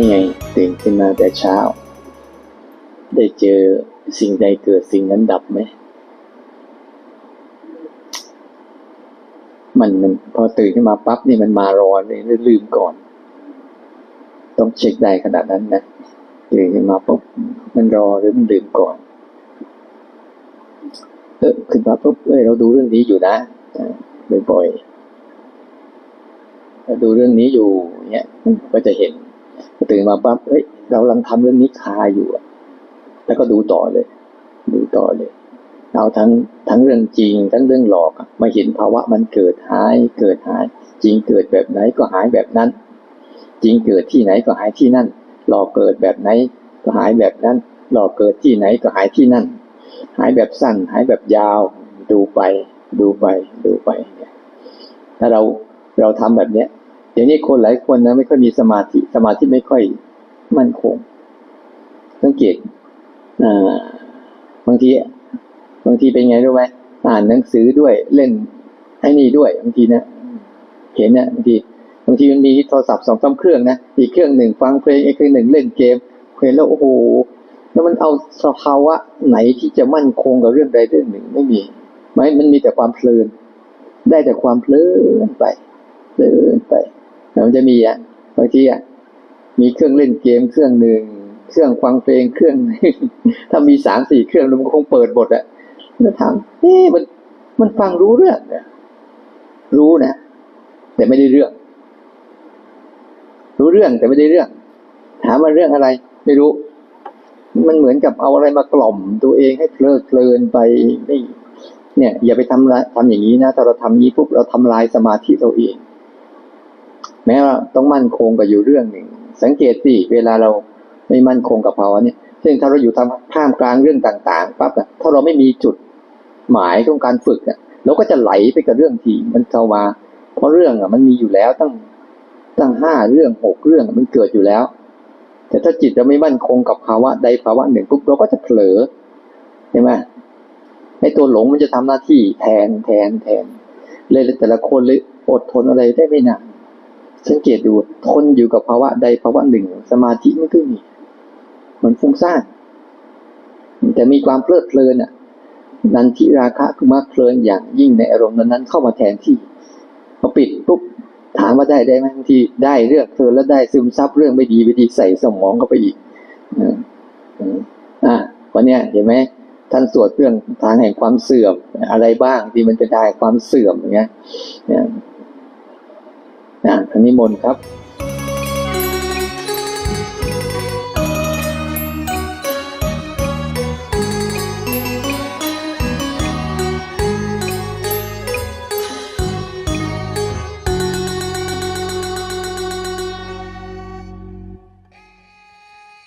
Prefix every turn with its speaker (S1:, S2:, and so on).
S1: นี่ไงตื่นขึ้นมาแต่เช้า ได้เจอสิ่งใดเกิดสิ่งนั้นดับไหมมันมันพอตื่นขึ้นมาปั๊บนี่มันมารอเลยลืมก่อน ต้องเช็คได้ขนาดนั้นนะตื่นขึ้นมาปุ๊บมันรอหรือมันลืมก่อนเออขึ้นมาปุ๊บเอ้ยเราดูเรื่องนี้อยู่นะบ่อยๆเราดูเรื่องนี้อยู่เนี้ยก็จะเห็น ตื่นมาปั๊บเอ้ยเรากำลังทำเรื่องนี้คาอยู่แล้วก็ดูต่อเลย ดูต่อเลยเอาทั้งทั้งเรื่องจริง ทั้งเรื่องหลอกมาเห็นภาวะมันเกิดหายเกิดหาย จริงเกิดแบบไหนก็หายแบบนั้น จริงเกิดที่ไหนก็หายที่นั่น หลอกเกิดแบบไหนก็หายแบบนั้น หลอกเกิดที่ไหนก็หายที่นั่น หายแบบสั้นหายแบบยาว ดูไป ดูไป ดูไป ถ้าเราเราทำแบบเนี้ย เดี๋ยวนี้คนหลายคนนะไม่ค่อยมีสมาธิ สมาธิไม่ค่อยมั่นคง สังเกตบางทีบางทีเป็นไงรู้ไหมอ่านหนังสือด้วยเล่นไอ้นี่ด้วยบางทีนะเห็นเนะบางทีบางทีมันมีโทรศัพท์สองสามเครื่องนะอีกเครื่องหนึ่งฟังเพลงอีกเครื่องหนึ่งเล่นเกมเห็นแล้วโอ้โหแล้วมันเอาสภาวะไหนที่จะมั่นคงกับเรื่องใดเรื่องหนึ่งไม่มีไม่มันมีแต่ความเพลิน ได้แต่ความเพลินไปเพลินไป มันจะมีอะบางทีอะมีเครื่องเล่นเกมเครื่องหนึ่งเครื่องฟังเพลงเครื่องถ้ามีสามสี่เครื่องมันคงเปิดบทอะแล้วถามเอ๊ะมันมันฟังรู้เรื่องเนี่ยรู้นะแต่ไม่ได้เรื่อง รู้เรื่องแต่ไม่ได้เรื่อง ถามว่าเรื่องอะไร ไม่รู้ มันเหมือนกับเอาอะไรมากล่อมตัวเองให้เพลิดเพลินไปไม่เนี่ย อย่าไปทำละทำอย่างนี้นะถ้าเราทำนี้ปุ๊บเราทำลายสมาธิตัวเอง แม้ว่าต้องมั่นคงกับอยู่เรื่องหนึ่ง สังเกตสิเวลาเราไม่มั่นคงกับภาวะเนี่ยซึ่งถ้าเราอยู่ทำท่ามกลางเรื่องต่างๆปั๊บอะถ้าเราไม่มีจุดหมายของการฝึกอะเราก็จะไหลไปกับเรื่องที่มันเข้ามา เพราะเรื่องอะมันมีอยู่แล้วตั้งตั้งห้าเรื่องหกเรื่องมันเกิดอยู่แล้ว แต่ถ้าจิตเราไม่มั่นคงกับภาวะใดภาวะหนึ่งปุ๊บเราก็จะเผลอใช่ไหมไอ้ตัวหลงมันจะทำหน้าที่แทนแทนแทนเลยแต่ละคนเลยอดทนอะไรได้ไม่นาน สังเกตดูทนอยู่กับภาวะใดภาวะหนึ่ง สมาธิไม่ค่อยมีมันฟุ้งซ่านแต่มีความเพลิดเพลินอะ นันทิราคะคือมาเพลินอย่างยิ่งในอารมณ์นั้นๆเข้ามาแทนที่พอปิดปุ๊บถามว่าได้ได้ไหมบางทีได้เรื่องเพลินแล้วได้ซึมซับเรื่องไม่ดีไปดีใส่สมองเข้าไปอีกอ่าวันนี้เห็นไหมท่านสวดเรื่องทางแห่งความเสื่อมอะไรบ้างที่มันจะได้ความเสื่อมอย่างเงี้ย นิมนต์ครับ